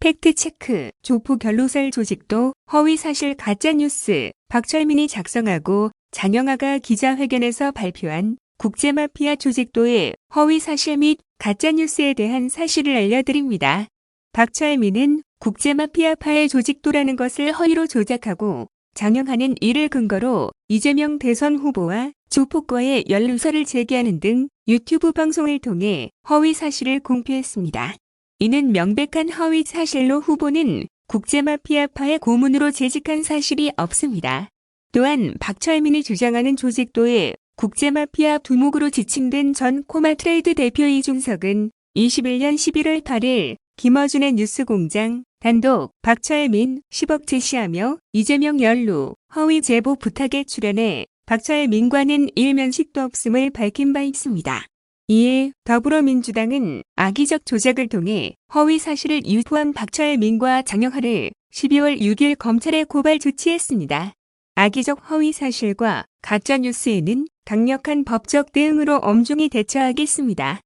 팩트체크, 조폭 결로살 조직도 허위사실 가짜뉴스, 박철민이 작성하고 장영아가 기자회견에서 발표한 국제마피아 조직도의 허위사실 및 가짜뉴스에 대한 사실을 알려드립니다. 박철민은 국제마피아파의 조직도라는 것을 허위로 조작하고 장영하는 이를 근거로 이재명 대선 후보와 조폭과의 연루설을 제기하는 등 유튜브 방송을 통해 허위 사실을 공표했습니다. 이는 명백한 허위 사실로 후보는 국제마피아파의 고문으로 재직한 사실이 없습니다. 또한 박철민이 주장하는 조직도의 국제마피아 두목으로 지칭된 전 코마 트레이드 대표 이준석은 21년 11월 8일 김어준의 뉴스공장 단독 박철민 10억 제시하며 이재명 연루 허위 제보 부탁에 출연해 박철민과는 일면식도 없음을 밝힌 바 있습니다. 이에 더불어민주당은 악의적 조작을 통해 허위 사실을 유포한 박철민과 장영하를 12월 6일 검찰에 고발 조치했습니다. 악의적 허위 사실과 가짜뉴스에는 강력한 법적 대응으로 엄중히 대처하겠습니다.